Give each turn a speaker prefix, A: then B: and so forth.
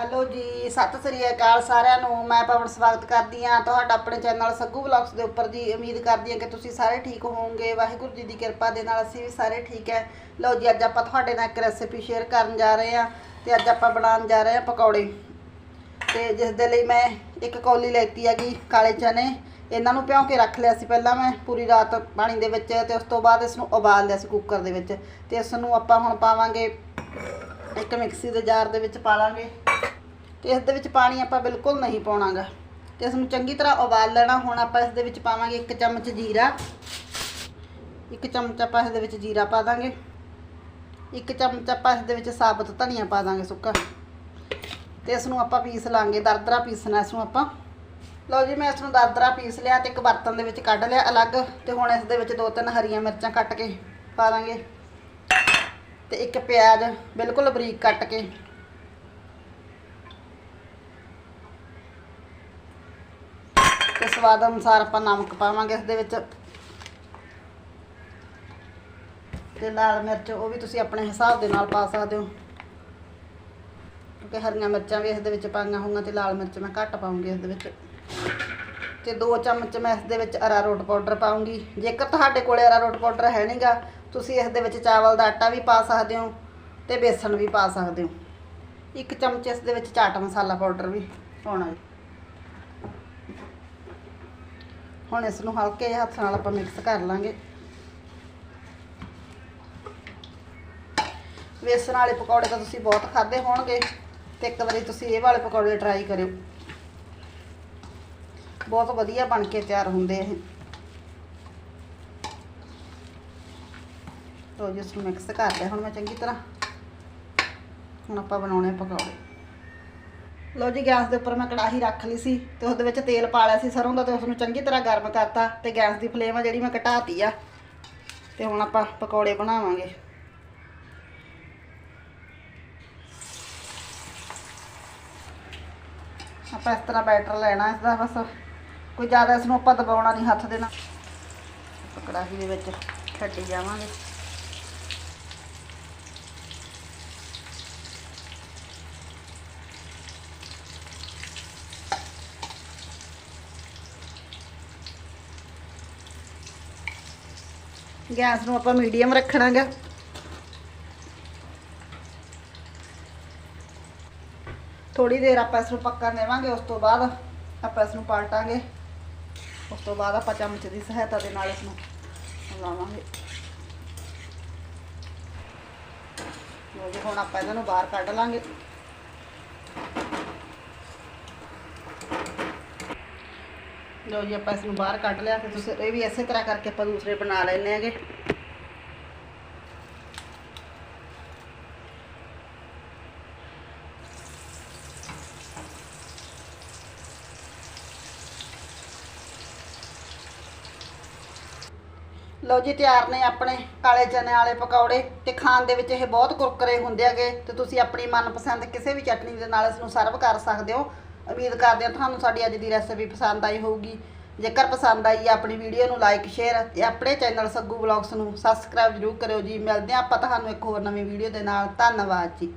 A: Hello ਜੀ, ਸਤਿ ਸ੍ਰੀ ਅਕਾਲ ਸਾਰਿਆਂ ਨੂੰ। ਮੈਂ ਪਵਨ ਸਵਾਗਤ ਕਰਦੀ ਹਾਂ ਤੁਹਾਡਾ ਆਪਣੇ ਚੈਨਲ ਸੱਗੂ ਵਲੌਗਸ ਦੇ ਉੱਪਰ ਜੀ। ਉਮੀਦ ਕਰਦੀ ਹਾਂ ਕਿ ਤੁਸੀਂ ਸਾਰੇ ਠੀਕ ਹੋਵੋਗੇ। ਵਾਹਿਗੁਰੂ ਜੀ ਦੀ ਕਿਰਪਾ ਦੇ ਨਾਲ ਅਸੀਂ ਵੀ ਸਾਰੇ ਠੀਕ ਹੈ। ਲਓ ਜੀ, ਅੱਜ ਆਪਾਂ ਤੁਹਾਡੇ ਨਾਲ ਇੱਕ ਰੈਸਿਪੀ ਸ਼ੇਅਰ ਕਰਨ ਜਾ ਰਹੇ ਹਾਂ ਤੇ ਅੱਜ ਆਪਾਂ ਬਣਾਉਣ ਜਾ ਰਹੇ ਹਾਂ ਪਕੌੜੇ। ਤੇ ਜਿਸ ਦੇ ਲਈ ਮੈਂ ਇੱਕ ਕੌਲੀ ਲੈਤੀ ਹੈਗੀ, ਕਾਲੇ ਚਨੇ। ਇਹਨਾਂ ਨੂੰ ਭਿਉਂ ਕੇ ਰੱਖ ਲਿਆ ਸੀ ਪਹਿਲਾਂ ਮੈਂ ਪੂਰੀ ਰਾਤ ਪਾਣੀ ਦੇ ਵਿੱਚ ਤੇ ਉਸ ਤੋਂ ਬਾਅਦ ਇਸ ਨੂੰ ਉਬਾਲ ਲਿਆ ਸੀ ਕੁੱਕਰ ਦੇ ਵਿੱਚ। ਤੇ ਇਸ ਨੂੰ ਆਪਾਂ ਹੁਣ ਪਾਵਾਂਗੇ ਇੱਕ ਮਿਕਸੀ ਦੇ ਜਾਰ ਦੇ ਵਿੱਚ ਪਾ ਲਾਂਗੇ। ਤੇ ਇਸ ਦੇ ਵਿੱਚ ਪਾਣੀ ਆਪਾਂ ਬਿਲਕੁਲ ਨਹੀਂ ਪਾਉਣਾਗਾ। ਤੇ ਇਸ ਨੂੰ ਚੰਗੀ ਤਰ੍ਹਾਂ ਉਬਾਲ ਲੈਣਾ ਹੁਣ ਆਪਾਂ ਇਸ ਦੇ ਵਿੱਚ ਪਾਵਾਂਗੇ ਇੱਕ ਚਮਚ ਜੀਰਾ। ਇੱਕ ਚਮਚ ਆਪਾਂ ਇਸ ਦੇ ਵਿੱਚ ਜੀਰਾ ਪਾ ਦਾਂਗੇ। ਇੱਕ ਚਮਚ ਆਪਾਂ ਇਸ ਦੇ ਵਿੱਚ ਸਾਬਤ ਧਨੀਆ ਪਾ ਦਾਂਗੇ ਸੁੱਕਾ। ਤੇ ਇਸ ਨੂੰ ਆਪਾਂ ਪੀਸ ਲਾਂਗੇ, ਦਰਦਰਾ ਪੀਸਣਾ ਇਸ ਨੂੰ ਆਪਾਂ। ਲਓ ਜੀ, ਮੈਂ ਇਸ ਨੂੰ ਦਰਦਰਾ ਪੀਸ ਲਿਆ ਤੇ ਇੱਕ ਬਰਤਨ ਦੇ ਵਿੱਚ ਕੱਢ ਲਿਆ ਅਲੱਗ। ਤੇ ਹੁਣ ਇਸ ਦੇ ਵਿੱਚ ਦੋ ਤਿੰਨ ਹਰੀਆਂ ਮਿਰਚਾਂ ਕੱਟ ਕੇ ਪਾ ਦਾਂਗੇ। ਤੇ ਇੱਕ ਪਿਆਜ਼ ਬਿਲਕੁਲ ਬਰੀਕ ਕੱਟ ਕੇ ਤੇ ਸਵਾਦ ਅਨੁਸਾਰ ਆਪਾਂ ਨਮਕ ਪਾਵਾਂਗੇ ਇਸ ਦੇ ਵਿੱਚ। ਤੇ ਲਾਲ ਮਿਰਚ ਉਹ ਵੀ ਤੁਸੀਂ ਆਪਣੇ ਹਿਸਾਬ ਦੇ ਨਾਲ ਪਾ ਸਕਦੇ ਹੋ। ਕਿਉਂਕਿ ਹਰੀਆਂ ਮਿਰਚਾਂ ਵੀ ਇਸ ਦੇ ਵਿੱਚ ਪਾਈਆਂ ਹੋਈਆਂ ਤੇ ਲਾਲ ਮਿਰਚ ਮੈਂ ਘੱਟ ਪਾਉਂਗੀ ਇਸ ਦੇ ਵਿੱਚ। ਤੇ 2 ਚਮਚ ਮੈਂ ਇਸ ਦੇ ਵਿੱਚ ਅਰਾਰੋਟ ਪਾਊਡਰ ਪਾਉਂਗੀ। ਜੇਕਰ ਤੁਹਾਡੇ ਕੋਲੇ ਅਰਾਰੋਟ ਪਾਊਡਰ ਹੈ ਨਹੀਂਗਾ ਤੁਸੀਂ ਇਸ ਦੇ ਵਿੱਚ ਚਾਵਲ ਦਾ ਆਟਾ ਵੀ ਪਾ ਸਕਦੇ ਹੋ ਤੇ ਬੇਸਣ ਵੀ ਪਾ ਸਕਦੇ ਹੋ। ਇੱਕ ਚਮਚ ਇਸ ਦੇ ਵਿੱਚ ਚਾਟ ਮਸਾਲਾ ਪਾਊਡਰ ਵੀ ਪਾਉਣਾ ਹੈ ਹੁਣ ਇਸ ਨੂੰ ਹਲਕੇ ਹੱਥ ਨਾਲ ਆਪਾਂ ਮਿਕਸ ਕਰ ਲਾਂਗੇ। ਵੇਸਣ ਵਾਲੇ ਪਕੌੜੇ ਤਾਂ ਤੁਸੀਂ ਬਹੁਤ ਖਾਦੇ ਹੋਣਗੇ ਤੇ ਇੱਕ ਵਾਰੀ ਤੁਸੀਂ ਇਹ ਵਾਲੇ ਪਕੌੜੇ ਟਰਾਈ ਕਰਿਓ। ਬਹੁਤ ਵਧੀਆ ਬਣ ਕੇ ਤਿਆਰ ਹੁੰਦੇ ਇਹ। ਤੋ ਜਿਸ ਨੂੰ ਮਿਕਸ ਕਰ ਲਿਆ ਹੁਣ ਮੈਂ ਚੰਗੀ ਤਰ੍ਹਾਂ ਹੁਣ ਆਪਾਂ ਬਣਾਉਣੇ ਪਕੌੜੇ। ਲਓ ਜੀ, ਗੈਸ ਦੇ ਉੱਪਰ ਮੈਂ ਕੜਾਹੀ ਰੱਖ ਲਈ ਸੀ ਤੇ ਉਸ ਵਿੱਚ ਤੇਲ ਪਾ ਲਿਆ ਸੀ ਸਰੋਂ ਦਾ ਤੇ ਉਸ ਨੂੰ ਚੰਗੀ ਤਰ੍ਹਾਂ ਗਰਮ ਕਰਤਾ ਤੇ ਗੈਸ ਦੀ ਫਲੇਮ ਆ ਜਿਹੜੀ ਮੈਂ ਘਟਾਤੀ ਆ। ਤੇ ਹੁਣ ਆਪਾਂ ਪਕੌੜੇ ਬਣਾਵਾਂਗੇ। ਆਪਾਂ ਇਸ ਤਰ੍ਹਾਂ ਬੈਟਰ ਲੈਣਾ ਇਸ ਦਾ ਬਸ। ਕੋਈ ਜ਼ਿਆਦਾ ਇਸ ਨੂੰ ਆਪਾਂ ਦਬਾਉਣਾ ਨਹੀਂ ਹੱਥ ਦੇ ਨਾਲ। ਕੜਾਹੀ ਦੇ ਵਿੱਚ ਛੱਡੀ ਜਾਵਾਂਗੇ। ਗੈਸ ਨੂੰ ਆਪਾਂ ਮੀਡੀਅਮ ਰੱਖਣਾਗਾ। ਥੋੜੀ ਦੇਰ ਆਪਾਂ ਇਸ ਨੂੰ ਪੱਕਣ ਦੇਵਾਂਗੇ, ਉਸ ਤੋਂ ਬਾਅਦ ਆਪਾਂ ਇਸ ਨੂੰ ਪਲਟਾਂਗੇ। ਉਸ ਤੋਂ ਬਾਅਦ ਆਪਾਂ ਚਮਚ ਦੀ ਸਹਾਇਤਾ ਦੇ ਨਾਲ ਇਸ ਨੂੰ ਲਾਵਾਂਗੇ ਲਓ ਜੀ, ਹੁਣ ਆਪਾਂ ਇਹਨਾਂ ਨੂੰ ਬਾਹਰ ਕੱਢ ਲਾਂਗੇ। ਲਓ ਜੀ, ਆਪਾਂ ਇਸ ਨੂੰ ਬਾਹਰ ਕੱਢ ਲਿਆ ਤੇ ਤੁਸੀਂ ਇਹ ਵੀ ਇਸੇ ਤਰ੍ਹਾਂ ਕਰਕੇ ਆਪਾਂ ਦੂਸਰੇ ਬਣਾ ਲੈਣੇ ਹੈਗੇ। ਲਓ ਜੀ, ਤਿਆਰ ਨੇ ਆਪਣੇ ਕਾਲੇ ਚਨੇ ਵਾਲੇ ਪਕੌੜੇ ਤੇ ਖਾਣ ਦੇ ਵਿੱਚ ਇਹ ਬਹੁਤ ਕੁਰਕਰੇ ਹੁੰਦੇ ਹੈਗੇ ਤੇ ਤੁਸੀਂ ਆਪਣੀ ਮਨਪਸੰਦ ਕਿਸੇ ਵੀ ਚਟਨੀ ਦੇ ਨਾਲ ਇਸ ਨੂੰ ਸਰਵ ਕਰ ਸਕਦੇ ਹੋ। ਉਮੀਦ ਕਰਦੇ ਹਾਂ ਤੁਹਾਨੂੰ ਸਾਡੀ ਅੱਜ ਦੀ ਰੈਸਪੀ ਪਸੰਦ ਆਈ ਹੋਊਗੀ। ਜੇਕਰ ਪਸੰਦ ਆਈ ਹੈ, ਆਪਣੀ ਵੀਡੀਓ ਨੂੰ ਲਾਈਕ ਸ਼ੇਅਰ ਤੇ ਆਪਣੇ ਚੈਨਲ ਸੱਗੂ ਵਲੌਗਸ ਨੂੰ ਸਬਸਕ੍ਰਾਈਬ ਜ਼ਰੂਰ ਕਰਿਓ ਜੀ। ਮਿਲਦੇ ਹਾਂ ਆਪਾਂ ਤੁਹਾਨੂੰ ਇੱਕ ਹੋਰ ਨਵੀਂ ਵੀਡੀਓ ਦੇ ਨਾਲ। ਧੰਨਵਾਦ ਜੀ।